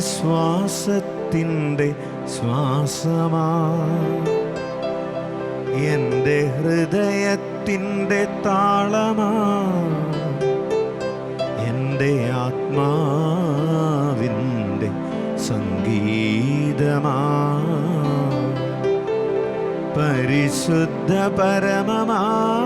ശ്വാസത്തിന്റെ ശ്വാസമാ. എന്റെ ഹൃദയത്തിന്റെ താളമാ. എന്റെ ആത്മാവിന്റെ സംഗീതമാ. പരിശുദ്ധ പരമമാ.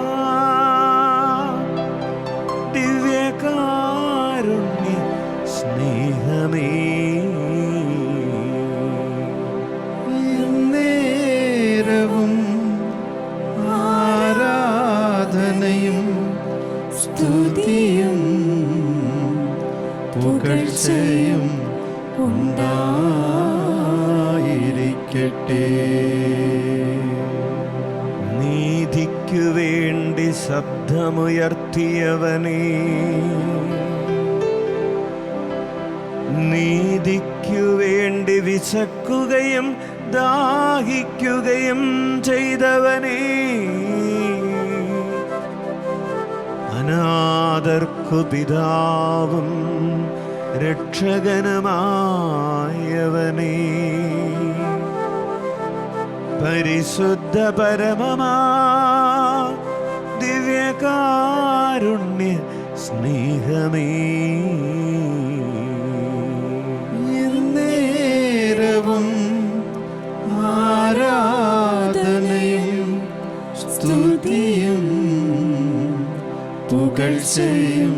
ശബ്ദമുയർത്തിയവനേ നീതിക്കു വേണ്ടി വിശക്കുകയും ദാഹിക്കുകയും ചെയ്തവനേ അനാഥർക്കു പിതാവും രക്ഷകനുമായവനേ. പരിശുദ്ധ പരമമാ ദിവ്യകാരുണ്യ സ്നേഹമേ. നേരവും ആരാധനയും സ്തുതിയും പുകഴ്ചയും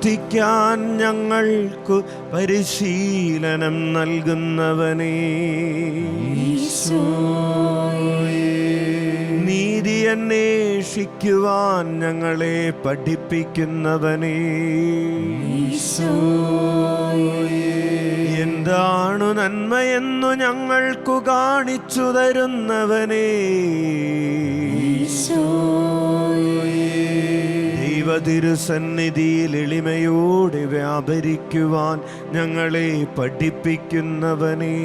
പ്രവർത്തിക്കാൻ ഞങ്ങൾക്കു പരിശീലനം നൽകുന്നവനേ. നീതി അന്വേഷിക്കുവാൻ ഞങ്ങളെ പഠിപ്പിക്കുന്നവനേ. എന്താണു നന്മയെന്നു ഞങ്ങൾക്കു കാണിച്ചു തരുന്നവനേ. ദൈവതിരുസന്നിധിയിൽ എളിമയോടെ വ്യാപരിക്കുവാൻ ഞങ്ങളെ പഠിപ്പിക്കുന്നവനേ.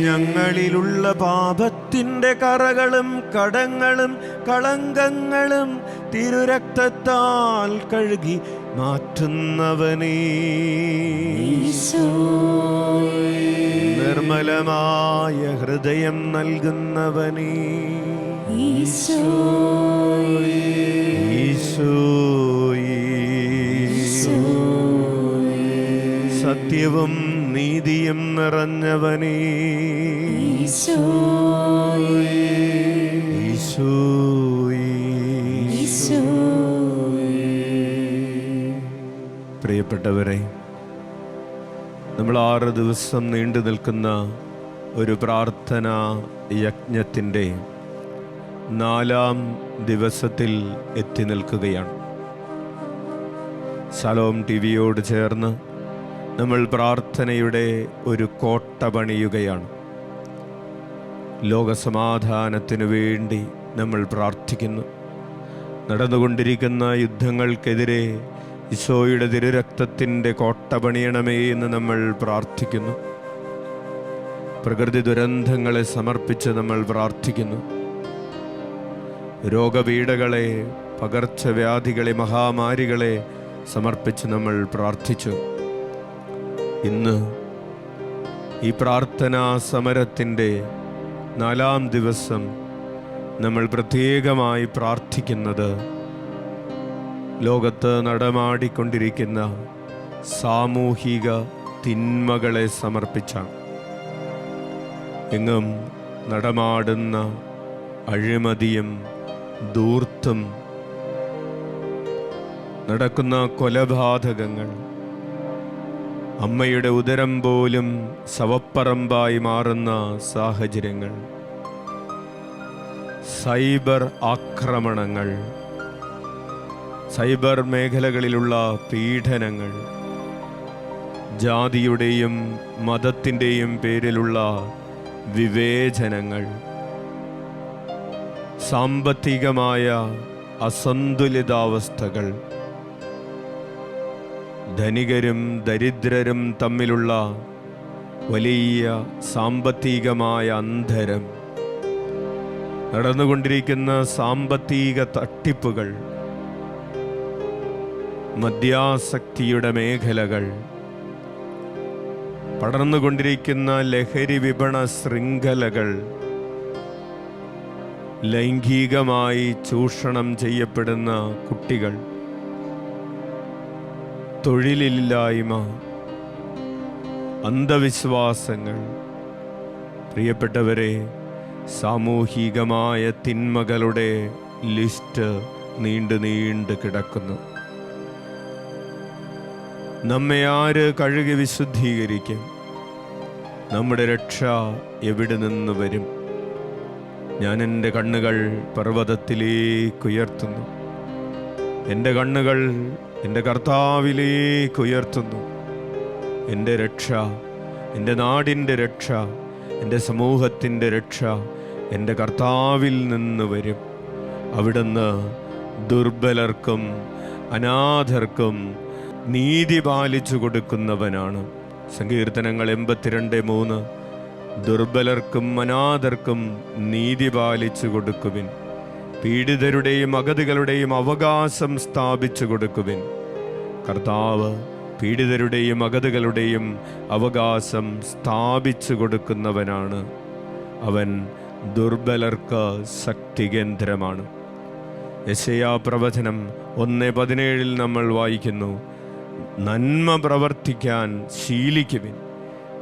ഞങ്ങളിലുള്ള പാപത്തിന്റെ കറകളും കടങ്ങളും കളങ്കങ്ങളും തിരുരക്തത്താൽ കഴുകി മാറ്റുന്നവനേ. നിർമ്മലമായ ഹൃദയം നൽകുന്നവനേ. സത്യവും നീതിയും നിറഞ്ഞവനേ. പ്രിയപ്പെട്ടവരെ നമ്മൾ ആറ് ദിവസം നീണ്ടു നിൽക്കുന്ന ഒരു പ്രാർത്ഥന യജ്ഞത്തിന്റെ നാലാം ദിവസത്തിൽ എത്തി നിൽക്കുകയാണ്. സലോം ടി വിയോട് ചേർന്ന് നമ്മൾ പ്രാർത്ഥനയുടെ ഒരു കോട്ട പണിയുകയാണ്. ലോകസമാധാനത്തിനു വേണ്ടി നമ്മൾ പ്രാർത്ഥിക്കുന്നു. നടന്നുകൊണ്ടിരിക്കുന്ന യുദ്ധങ്ങൾക്കെതിരെ ഈശോയുടെ തിരുരക്തത്തിന്റെ കോട്ട പണിയണമേ എന്ന് നമ്മൾ പ്രാർത്ഥിക്കുന്നു. പ്രകൃതി ദുരന്തങ്ങളെ സമർപ്പിച്ച് നമ്മൾ പ്രാർത്ഥിക്കുന്നു. രോഗപീഠകളെ പകർച്ചവ്യാധികളെ മഹാമാരികളെ സമർപ്പിച്ച് നമ്മൾ പ്രാർത്ഥിച്ചു. ഇന്ന് ഈ പ്രാർത്ഥനാ സമരത്തിന്റെ നാലാം ദിവസം നമ്മൾ പ്രത്യേകമായി പ്രാർത്ഥിക്കുന്നത് ലോകത്ത് നടമാടിക്കൊണ്ടിരിക്കുന്ന സാമൂഹിക തിന്മകളെ സമർപ്പിച്ചാണ്. എങ്ങും നടമാടുന്ന അഴിമതിയും ദൂർത്തും നടക്കുന്ന കൊലപാതകങ്ങൾ. അമ്മയുടെ ഉദരം പോലും സവപ്പറമ്പായി മാറുന്ന സാഹചര്യങ്ങൾ. സൈബർ ആക്രമണങ്ങൾ. സൈബർ മേഖലകളിലുള്ള പീഡനങ്ങൾ. ജാതിയുടെയും മതത്തിന്റെയും പേരിലുള്ള വിവേചനങ്ങൾ. സാമ്പത്തികമായ അസന്തുലിതാവസ്ഥകൾ. ധനികരും ദരിദ്രരും തമ്മിലുള്ള വലിയ സാമ്പത്തികമായ അന്തരം നടന്നുകൊണ്ടിരിക്കുന്ന സാമ്പത്തിക തട്ടിപ്പുകൾ. മദ്യാസക്തിയുടെ മേഖലകൾ. പടർന്നുകൊണ്ടിരിക്കുന്ന ലഹരി വിപണ ശൃംഖലകൾ. ലൈംഗികമായി ചൂഷണം ചെയ്യപ്പെടുന്ന കുട്ടികൾ. തൊഴിലില്ലായ്മ അന്ധവിശ്വാസങ്ങൾ. പ്രിയപ്പെട്ടവരെ സാമൂഹികമായ തിന്മകളുടെ ലിസ്റ്റ് നീണ്ടു നീണ്ടു കിടക്കുന്നു. നമ്മെ ആര് കഴുകി വിശുദ്ധീകരിക്കും? നമ്മുടെ രക്ഷ എവിടെ നിന്ന് വരും? ഞാൻ എന്റെ കണ്ണുകൾ പർവതത്തിലേക്ക് ഉയർത്തുന്നു എന്റെ കണ്ണുകൾ എന്റെ കർത്താവിലേക്ക് ഉയർത്തുന്നു എന്റെ രക്ഷ എന്റെ നാടിന്റെ രക്ഷ എന്റെ സമൂഹത്തിന്റെ രക്ഷ എന്റെ കർത്താവിൽ നിന്ന് വരും. അവിടുന്ന് ദുർബലർക്കും അനാഥർക്കും നീതി പാലിച്ചു കൊടുക്കുന്നവനാണ്. സങ്കീർത്തനങ്ങൾ എൺപത്തിരണ്ട് മൂന്ന്. ദുർബലർക്കും അനാഥർക്കും നീതി പാലിച്ചു കൊടുക്കുവിൻ. പീഡിതരുടെയും അഗതികളുടെയും അവകാശം സ്ഥാപിച്ചു കൊടുക്കുവിൻ. കർത്താവ് പീഡിതരുടെയും അഗതികളുടെയും അവകാശം സ്ഥാപിച്ചു കൊടുക്കുന്നവനാണ്. അവൻ ദുർബലർക്ക് ശക്തികേന്ദ്രമാണ്. യശയാ പ്രവചനം ഒന്ന് പതിനേഴിൽ നമ്മൾ വായിക്കുന്നു. നന്മ പ്രവർത്തിക്കാൻ ശീലിക്കുവിൻ.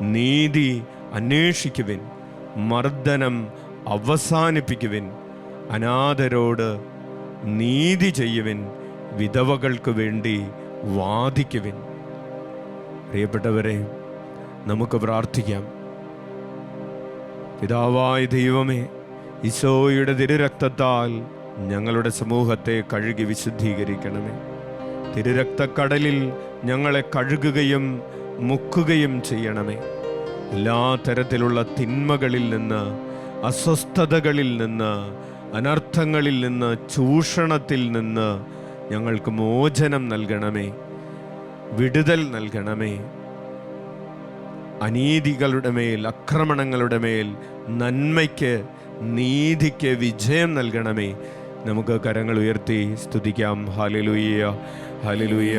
നീതി അന്വേഷിക്കുവിൻ മർദ്ദനം അവസാനിപ്പിക്കുവിൻ അനാഥരോട് നീതി ചെയ്യുവിൻ വിധവകൾക്ക് വേണ്ടി വാദിക്കുവിൻ. പ്രിയപ്പെട്ടവരെ നമുക്ക് പ്രാർത്ഥിക്കാം. പിതാവായ ദൈവമേ ഈശോയുടെ തിരുരക്തത്താൽ ഞങ്ങളുടെ സമൂഹത്തെ കഴുകി വിശുദ്ധീകരിക്കണമേ. തിരുരക്തക്കടലിൽ ഞങ്ങളെ കഴുകുകയും മുക്കുകയും ചെയ്യണമേ. എല്ലാ തരത്തിലുള്ള തിന്മകളിൽ നിന്ന് അസ്വസ്ഥതകളിൽ നിന്ന് അനർത്ഥങ്ങളിൽ നിന്ന് ചൂഷണത്തിൽ നിന്ന് ഞങ്ങൾക്ക് മോചനം നൽകണമേ. വിടുതൽ നൽകണമേ. അനീതികളുടെ മേൽ അക്രമണങ്ങളുടെ മേൽ നന്മയ്ക്ക് നീതിക്ക് വിജയം നൽകണമേ. നമുക്ക് കരങ്ങൾ ഉയർത്തി സ്തുതിക്കാം. ഹാലലൂയ ഹാലലൂയ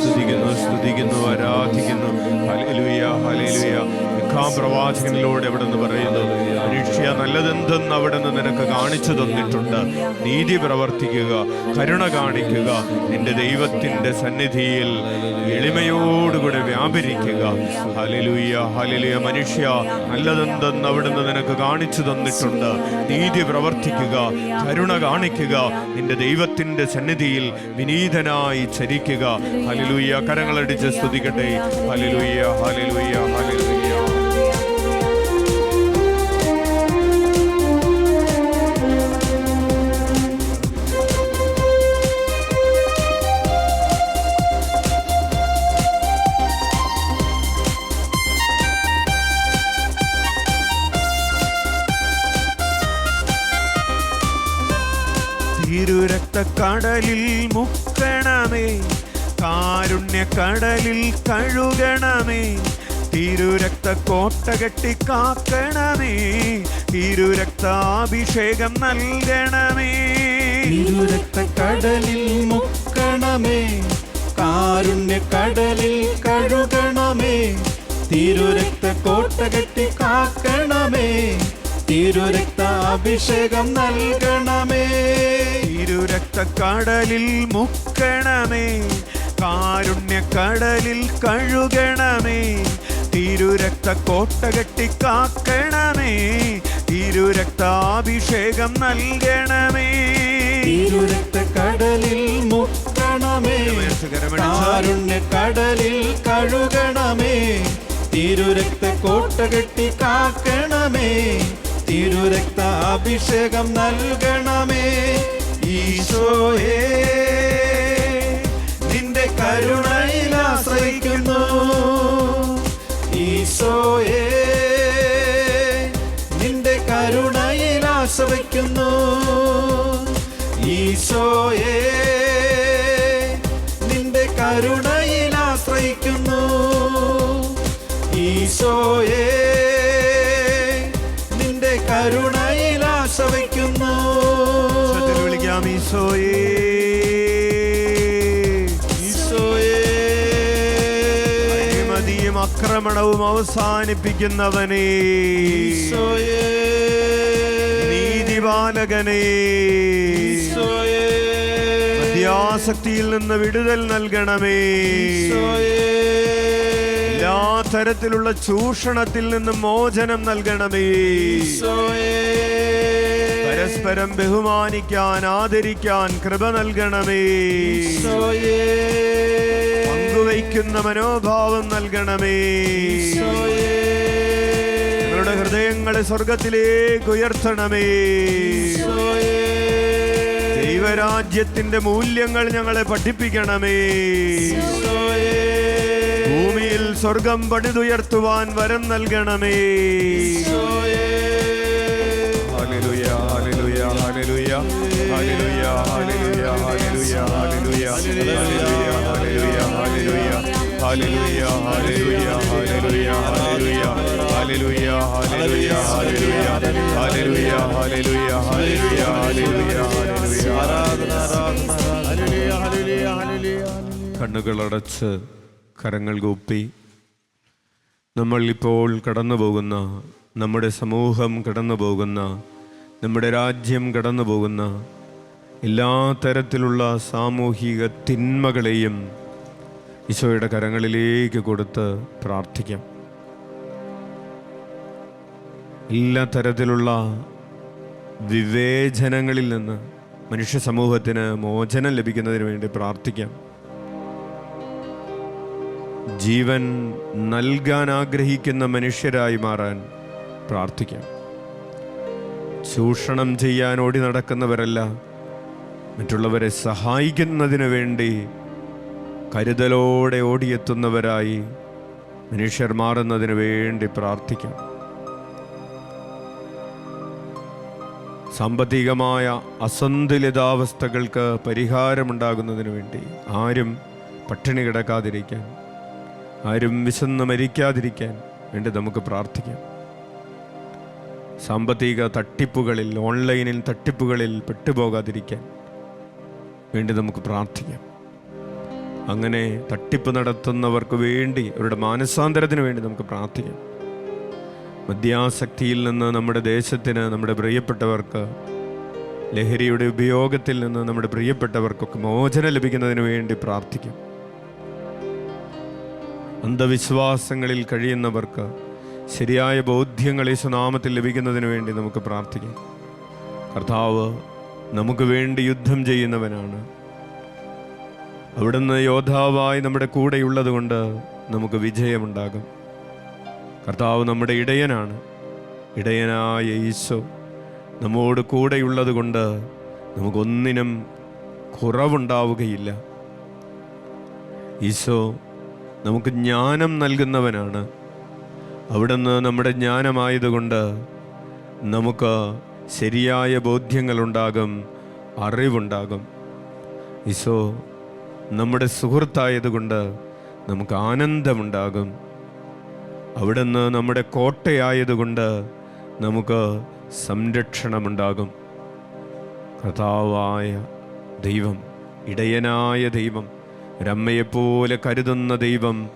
സ്തുതിക്കുന്നു സ്തുതിക്കുന്നു ആരാധിക്കുന്നു. പ്രവാചകനിലൂടെ എവിടെ നിന്ന് പറയുന്നു മനുഷ്യ നല്ലതെന്തെന്ന് അവിടെ നിന്ന് നിനക്ക് കാണിച്ചു തന്നിട്ടുണ്ട്. നീതി പ്രവർത്തിക്കുക കരുണ കാണിക്കുക നിന്റെ ദൈവത്തിന്റെ സന്നിധിയിൽ എളിമയോടുകൂടെ വ്യാപരിക്കുക. ഹലിലുയ്യ ഹലിലുയ മനുഷ്യ നല്ലതെന്തെന്ന് അവിടുന്ന് നിനക്ക് കാണിച്ചു തന്നിട്ടുണ്ട്. നീതി പ്രവർത്തിക്കുക കരുണ കാണിക്കുക നിന്റെ ദൈവത്തിന്റെ സന്നിധിയിൽ വിനീതനായി ചരിക്കുക. ഹലിലുയ്യ കരങ്ങളടിച്ച് സ്തുതിക്കട്ടെ. ഹലിലുയ്യ ഹലിലുയ്യ ഹലിലുയ്യ കാരുണ്യക്കടലിൽ കഴുകണമേ. തിരുരക്ത കോട്ട കെട്ടി കാക്കണമേ തിരുരക്താഭിഷേകം നൽകണമേ. തിരുരക്ത കടലിൽ മുക്കണമേ. കാരുണ്യ കടലിൽ കഴുകണമേ. തിരുരക്ത കോട്ട കെട്ടി കാക്കണമേ തിരുരക്ത അഭിഷേകം നൽകണമേ. തിരുരക്തക്കടലിൽ മുക്കണമേ. കാരുണ്യക്കടലിൽ കഴുകണമേ. തിരുരക്ത കോട്ട കെട്ടിക്കാക്കണമേ. തിരുരക്താഭിഷേകം നൽകണമേ. തിരുരക്ത കടലിൽ മുക്കണമേ കാരുണ്യക്കടലിൽ കഴുകണമേ. തിരുരക്ത കോട്ട കെട്ടി കാക്കണമേ തിരുരക്ത അഭിഷേകം നൽകണമേ. ഈശോയേ. Her ആക്രമണവും അവസാനിപ്പിക്കുന്നവനേ. നീതിപാലകനേ അത്യാസക്തിയിൽ നിന്ന് വിടുതൽ നൽകണമേ. എല്ലാ തരത്തിലുള്ള ചൂഷണത്തിൽ നിന്ന് മോചനം നൽകണമേ. പരസ്പരം ബഹുമാനിക്കാൻ ആദരിക്കാൻ കൃപ നൽകണമേ. പങ്കുവയ്ക്കുന്ന മനോഭാവം നൽകണമേ. ഞങ്ങളുടെ ഹൃദയങ്ങളെ സ്വർഗത്തിലേക്ക് ഉയർത്തണമേ. ദൈവരാജ്യത്തിന്റെ മൂല്യങ്ങൾ ഞങ്ങളെ പഠിപ്പിക്കണമേ. ഭൂമിയിൽ സ്വർഗം പണിതുയർത്തുവാൻ വരം നൽകണമേ. Hallelujah, hallelujah, hallelujah, hallelujah, hallelujah, hallelujah, hallelujah. Hallelujah, hallelujah, കണ്ണുകളടച്ച് കരങ്ങൾ കൂപ്പി നമ്മൾ ഇപ്പോൾ കടന്നു പോകുന്ന നമ്മുടെ സമൂഹം കടന്നു പോകുന്ന നമ്മുടെ രാജ്യം കടന്നു പോകുന്ന എല്ലാ തരത്തിലുള്ള സാമൂഹിക തിന്മകളെയും ഈശോയുടെ കരങ്ങളിലേക്ക് കൊടുത്ത് പ്രാർത്ഥിക്കാം. എല്ലാ തരത്തിലുള്ള വിവേചനങ്ങളിൽ നിന്ന് മനുഷ്യ സമൂഹത്തിന് മോചനം ലഭിക്കുന്നതിന് വേണ്ടി പ്രാർത്ഥിക്കാം. ജീവൻ നൽകാൻ ആഗ്രഹിക്കുന്ന മനുഷ്യരായി മാറാൻ പ്രാർത്ഥിക്കാം. ചൂഷണം ചെയ്യാൻ ഓടി നടക്കുന്നവരല്ല മറ്റുള്ളവരെ സഹായിക്കുന്നതിന് വേണ്ടി കരുതലോടെ ഓടിയെത്തുന്നവരായി മനുഷ്യർ മാറുന്നതിന് വേണ്ടി പ്രാർത്ഥിക്കാം. സാമ്പത്തികമായ അസന്തുലിതാവസ്ഥകൾക്ക് പരിഹാരമുണ്ടാകുന്നതിന് വേണ്ടി ആരും പട്ടിണി കിടക്കാതിരിക്കാൻ ആരും വിശന്ന് മരിക്കാതിരിക്കാൻ വേണ്ടി നമുക്ക് പ്രാർത്ഥിക്കാം. സാമ്പത്തിക തട്ടിപ്പുകളിൽ ഓൺലൈനിൽ തട്ടിപ്പുകളിൽ പെട്ടുപോകാതിരിക്കാൻ വേണ്ടി നമുക്ക് പ്രാർത്ഥിക്കാം. അങ്ങനെ തട്ടിപ്പ് നടത്തുന്നവർക്ക് വേണ്ടി അവരുടെ മാനസാന്തരത്തിന് വേണ്ടി നമുക്ക് പ്രാർത്ഥിക്കാം. മദ്യാസക്തിയിൽ നിന്ന് നമ്മുടെ ദേശത്തിന് നമ്മുടെ പ്രിയപ്പെട്ടവർക്ക് ലഹരിയുടെ ഉപയോഗത്തിൽ നിന്ന് നമ്മുടെ പ്രിയപ്പെട്ടവർക്കൊക്കെ മോചനം ലഭിക്കുന്നതിന് വേണ്ടി പ്രാർത്ഥിക്കും. അന്ധവിശ്വാസങ്ങളിൽ കഴിയുന്നവർക്ക് ശരിയായ ബോധ്യങ്ങൾ യേശുനാമത്തിൽ ലഭിക്കുന്നതിന് വേണ്ടി നമുക്ക് പ്രാർത്ഥിക്കാം. കർത്താവ് നമുക്ക് വേണ്ടി യുദ്ധം ചെയ്യുന്നവനാണ്. അവിടുന്ന് യോദ്ധാവായി നമ്മുടെ കൂടെയുള്ളത് കൊണ്ട് നമുക്ക് വിജയമുണ്ടാകും. കർത്താവ് നമ്മുടെ ഇടയനാണ്. ഇടയനായ ഈശോ നമ്മോട് കൂടെയുള്ളത് കൊണ്ട് നമുക്കൊന്നിനും കുറവുണ്ടാവുകയില്ല. ഈശോ നമുക്ക് ജ്ഞാനം നൽകുന്നവനാണ്. അവിടുന്ന് നമ്മുടെ ജ്ഞാനമായതുകൊണ്ട് നമുക്ക് ശരിയായ ബോധ്യങ്ങളുണ്ടാകും അറിവുണ്ടാകും. ഈശോ നമ്മുടെ സുഹൃത്തായതുകൊണ്ട് നമുക്ക് ആനന്ദമുണ്ടാകും. അവിടുന്ന് നമ്മുടെ കോട്ടയായതുകൊണ്ട് നമുക്ക് സംരക്ഷണമുണ്ടാകും. കർത്താവായ ദൈവം ഇടയനായ ദൈവം ഒരമ്മയെപ്പോലെ കരുതുന്ന ദൈവം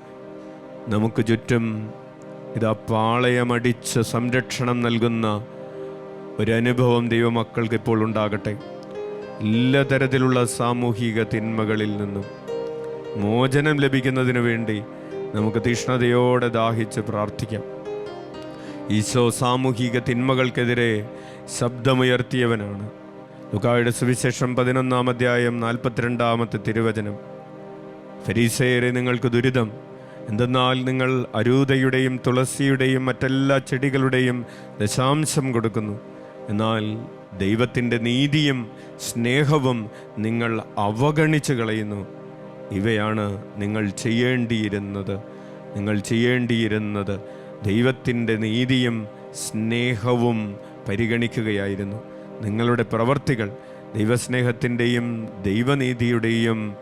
നമുക്ക് ചുറ്റും ഇതാ പാളയമടിച്ച് സംരക്ഷണം നൽകുന്ന ഒരനുഭവം ദൈവമക്കൾക്ക് ഇപ്പോൾ ഉണ്ടാകട്ടെ. എല്ലാ തരത്തിലുള്ള സാമൂഹിക തിന്മകളിൽ നിന്നും മോചനം ലഭിക്കുന്നതിന് വേണ്ടി നമുക്ക് തീഷ്ണതയോടെ ദാഹിച്ച് പ്രാർത്ഥിക്കാം. ഈശോ സാമൂഹിക തിന്മകൾക്കെതിരെ ശബ്ദമുയർത്തിയവനാണ്. ലുക്കായുടെ സുവിശേഷം പതിനൊന്നാം അധ്യായം നാൽപ്പത്തിരണ്ടാമത്തെ തിരുവചനം. ഫരീസയരെ നിങ്ങൾക്ക് ദുരിതം. എന്തെന്നാൽ നിങ്ങൾ അരൂതയുടെയും തുളസിയുടെയും മറ്റെല്ലാ ചെടികളുടെയും ദശാംശം കൊടുക്കുന്നു. എന്നാൽ ദൈവത്തിന്റെ നീതിയും സ്നേഹവും നിങ്ങൾ അവഗണിച്ച് കളയുന്നു. ഇവയാണ് നിങ്ങൾ ചെയ്യേണ്ടിയിരുന്നത്. നിങ്ങൾ ചെയ്യേണ്ടിയിരുന്നത് ദൈവത്തിന്റെ നീതിയും സ്നേഹവും പരിഗണിക്കുകയായിരുന്നു. നിങ്ങളുടെ പ്രവർത്തികൾ ദൈവസ്നേഹത്തിന്റെയും ദൈവനീതിയുടെയും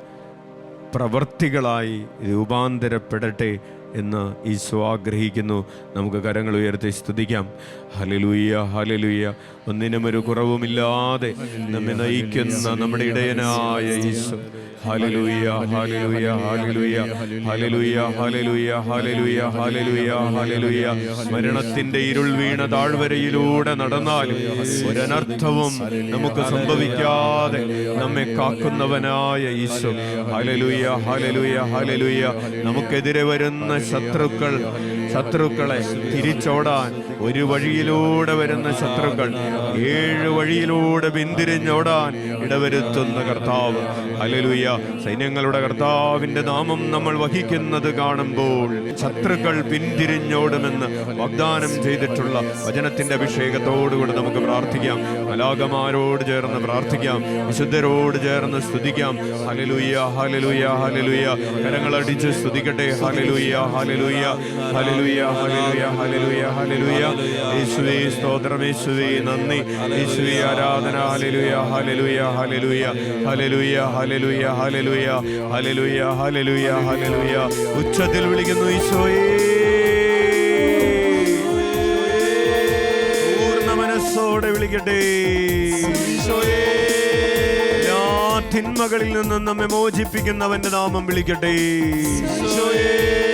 പ്രവർത്തികളായി രൂപാന്തരപ്പെടട്ടെ എന്ന് ഈശോ ആഗ്രഹിക്കുന്നു. നമുക്ക് കരങ്ങൾ ഉയർത്തി സ്തുതിക്കാം. ഹലലുയ്യ ഹലലുയ്യ ഒന്നിനും ഒരു കുറവുമില്ലാതെ നമ്മെ നയിക്കുന്ന നമ്മുടെ ഇടയനായ ഈശോ ഹലലുയ്യ ഹലലുയ്യ ഹലലുയ്യ ഹലലുയ്യ ഹലലുയ്യ ഹലലുയ്യ ഹലലുയ്യ ഹലലുയ്യ മരണത്തിന്റെ ഇരുൾ വീണ താഴ്വരയിലൂടെ നടന്നാലും ഒരനർത്ഥവും നമുക്ക് സംഭവിക്കാതെ നമ്മെ കാക്കുന്നവനായ ഈശോ ഹലലുയ്യ ഹലലുയ്യ ഹലലുയ്യ നമുക്കെതിരെ വരുന്ന ശത്രുക്കൾ ശത്രുക്കളെ തിരിച്ചോടാൻ ഒരു വഴിയിലൂടെ വരുന്ന ശത്രുക്കൾ ഏഴ് വഴിയിലൂടെ പിന്തിരിഞ്ഞോടാൻ ഇടവരുത്തുന്ന കർത്താവ്. അലലുയ്യ സൈന്യങ്ങളുടെ കർത്താവിന്റെ നാമം നമ്മൾ വഹിക്കുന്നത് കാണുമ്പോൾ ശത്രുക്കൾ പിന്തിരിഞ്ഞോടുമെന്ന് വാഗ്ദാനം ചെയ്തിട്ടുള്ള വചനത്തിന്റെ അഭിഷേകത്തോടുകൂടി നമുക്ക് പ്രാർത്ഥിക്കാം. കലാകമാരോട് ചേർന്ന് പ്രാർത്ഥിക്കാം. വിശുദ്ധരോട് ചേർന്ന് സ്തുതിക്കാം. ഹലലുയ്യ ഹലലുയ്യ ഹലലുയ്യ കരങ്ങളടിച്ച് സ്തുതിക്കട്ടെ. ഹലലുയ്യ ഹലലുയ്യ ഹലലുയ്യ ഹലലുയ്യ ഹലലുയ്യ ഹലലുയ്യ യേശുവേ സ്തോത്രം യേശുവേ നന്ദി. യേശുവേ ആരാധന ഹലലുയ്യ ഹലലുയ്യ ഹലലുയ്യ ഹലലുയ്യ ഹലലുയ്യ ഹലലുയ്യ ഹലലുയ്യ ഹലലുയ്യ ഹലലുയ്യ ഉച്ചത്തിൽ വിളിക്കുന്നു ഈശോയേ. പൂർണ മനസ്സോടെ വിളിക്കട്ടെ. ഈശോയേ. തിന്മകളിൽ നിന്നും നമ്മെ മോചിപ്പിക്കുന്നവന്റെ നാമം വിളിക്കട്ടെ. ഈശോയേ.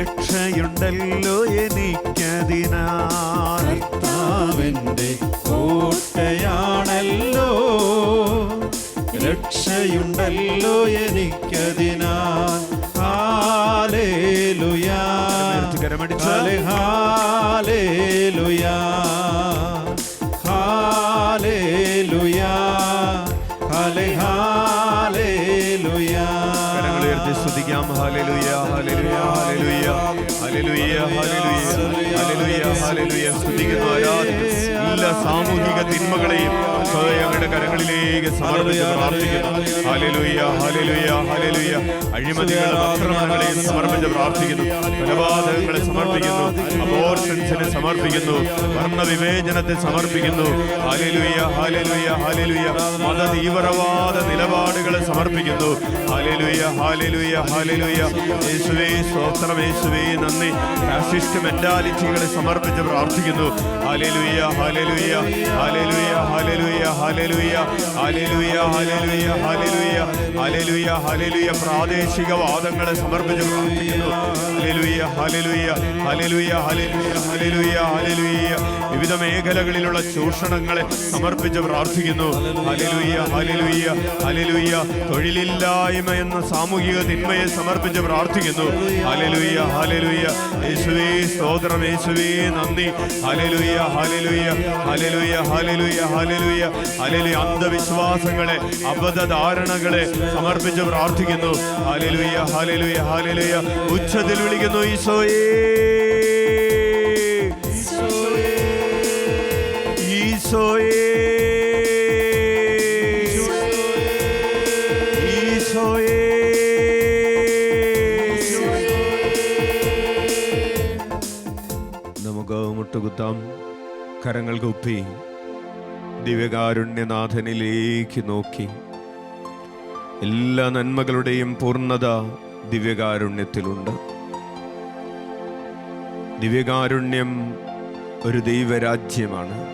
രക്ഷയുണ്ടല്ലോ എനിക്കതിനാൽ. കർത്താവിന്റെ കോട്ടയാണല്ലോ. രക്ഷയുണ്ടല്ലോ എനിക്കതിനാൽ. ഹാലേലുയാ കരമടിച്ചാലേ ഹാലേലുയാ ഹാലേലുയാ എല്ലാ സാമൂഹിക തിന്മകളെയും ഞങ്ങളുടെ കരങ്ങളിലേക്ക് സമർപ്പിച്ച് പ്രാർത്ഥിക്കുന്നു. ഹാലലുയ്യ ഹാലലുയ്യ ഹാലലുയ്യ അഴിമതികളുടെ സമർപ്പിച്ച് പ്രാർത്ഥിക്കുന്നു. കൊലപാതകങ്ങളെ സമർപ്പിക്കുന്നു. അബോർഷൻസിനെ സമർപ്പിക്കുന്നു. വർണവിവേചനത്തെ സമർപ്പിക്കുന്നു. ഹാലലുയ്യ ഹാലലുയ്യ ഹാലലുയ്യ മത തീവ്രവാദ നിലപാടുകളെ സമർപ്പിക്കുന്നു. ഹാലലുയ്യ ഹാലലുയ്യ ഹാലലുയ്യ യേശുവേ സ്വോത്രം യേശുവേ. നന്ദി. ഫാസിസ്റ്റ് മെന്റാലിറ്റികളെ സമർപ്പിച്ച് പ്രാർത്ഥിക്കുന്നു. ഹാലലുയ്യ ഹാലലുയ്യ ഹാലലുയ്യ ഹാലലുയ്യ പ്രാദേശിക വാദങ്ങളെ സമർപ്പിച്ച് പ്രാർത്ഥിക്കുന്നു. വിവിധ മേഖലകളിലുള്ള ചൂഷണങ്ങളെ സമർപ്പിച്ച് പ്രാർത്ഥിക്കുന്നു. തൊഴിലില്ലായ്മ എന്ന സാമൂഹിക തിന്മയെ സമർപ്പിച്ച് പ്രാർത്ഥിക്കുന്നു. ഹലലുയ്യ ഹലലുയ്യ യേശുവേ സ്തോത്രം യേശുവേ നന്ദി. ഹലലുയ്യ ഹലലുയ്യ ഹലലുയ്യ ഹലലുയ്യ ഹലലുയ്യ ഹാലലുയ അന്ധവിശ്വാസങ്ങളെ അബദ്ധധാരണകളെ സമർപ്പിച്ച് പ്രാർത്ഥിക്കുന്നു. ഹാലലുയ ഹാലലുയ ഹാലലുയ ഉച്ചത്തിൽ വിളിക്കുന്നു ഈശോയേ. നമുക്ക് മുട്ടുകുത്താം കരങ്ങൾ കുപ്പി. ദിവ്യകാരുണ്യനാഥനിലേക്ക് നോക്കി. എല്ലാ നന്മകളുടെയും പൂർണത ദിവ്യകാരുണ്യത്തിലുണ്ട്. ദിവ്യകാരുണ്യം ഒരു ദൈവരാജ്യമാണ്.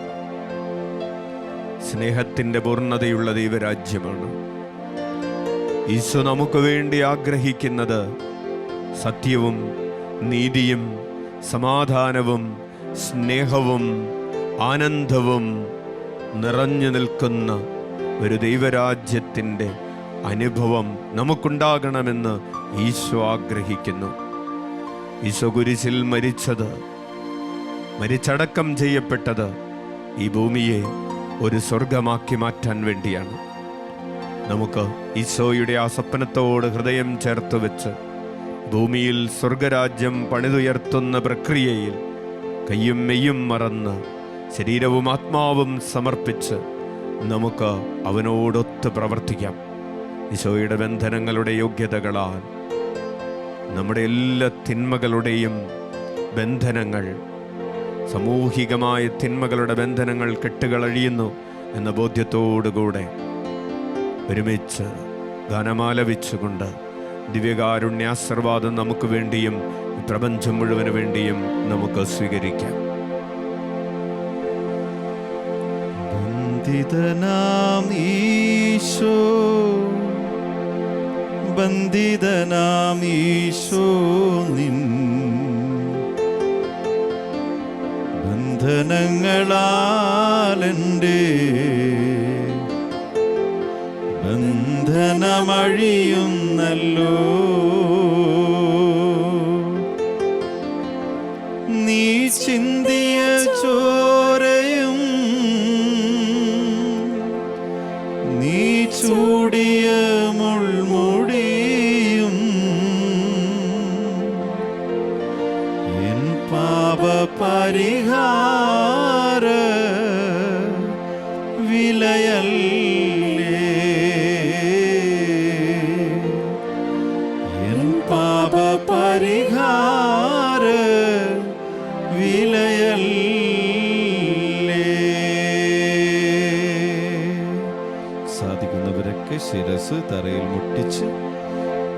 സ്നേഹത്തിന്റെ പൂർണതയുള്ള ദൈവരാജ്യമാണ്. ഈശോ നമുക്ക് വേണ്ടി ആഗ്രഹിക്കുന്നത് സത്യവും നീതിയും സമാധാനവും സ്നേഹവും ആനന്ദവും നിറഞ്ഞു നിൽക്കുന്ന ഒരു ദൈവരാജ്യത്തിന്റെ അനുഭവം നമുക്കുണ്ടാകണമെന്ന് ഈശോ ആഗ്രഹിക്കുന്നു. ഈശോ കുരിശിൽ മരിച്ചത് മരിച്ചടക്കം ചെയ്യപ്പെട്ടത് ഈ ഭൂമിയെ ഒരു സ്വർഗമാക്കി മാറ്റാൻ വേണ്ടിയാണ്. നമുക്ക് ഈശോയുടെ ആ സ്വപ്നത്തോട് ഹൃദയം ചേർത്ത് വെച്ച് ഭൂമിയിൽ സ്വർഗരാജ്യം പണിതുയർത്തുന്ന പ്രക്രിയയിൽ കയ്യും മെയ്യും മറന്ന് ശരീരവും ആത്മാവും സമർപ്പിച്ച് നമുക്ക് അവനോടൊത്ത് പ്രവർത്തിക്കാം. ഈശോയുടെ ബന്ധനങ്ങളുടെ യോഗ്യതകളാൽ നമ്മുടെ എല്ലാ തിന്മകളുടെയും ബന്ധനങ്ങൾ സാമൂഹികമായ തിന്മകളുടെ ബന്ധനങ്ങൾ കെട്ടുകളഴിയുന്നു എന്ന ബോധ്യത്തോടുകൂടെ ഒരുമിച്ച് ഗാനമാലപിച്ചുകൊണ്ട് ദിവ്യകാരുണ്യാശീർവാദം നമുക്ക് വേണ്ടിയും പ്രപഞ്ചം മുഴുവൻ വേണ്ടിയും നമുക്ക് സ്വീകരിക്കാം. ബന്ധിതനാം ഈശോ. ബന്ധിതനാം ഈശോ നിൻ ബന്ധനങ്ങളാലെന്റെ ബന്ധനമഴിയുന്നല്ലോ.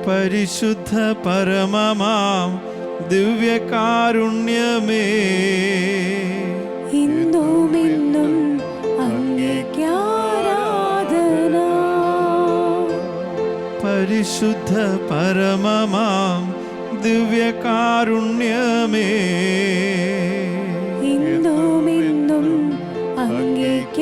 പരിശുദ്ധ പരമമാം ദിവ്യകാരുണ്യമേ. ഇന്നും ഇന്നും അങ്ങേക്ക് ആരാധന. പരിശുദ്ധ പരമമാം ദിവ്യകാരുണ്യമേ. ഇന്നും ഇന്നും അങ്ങേക്ക്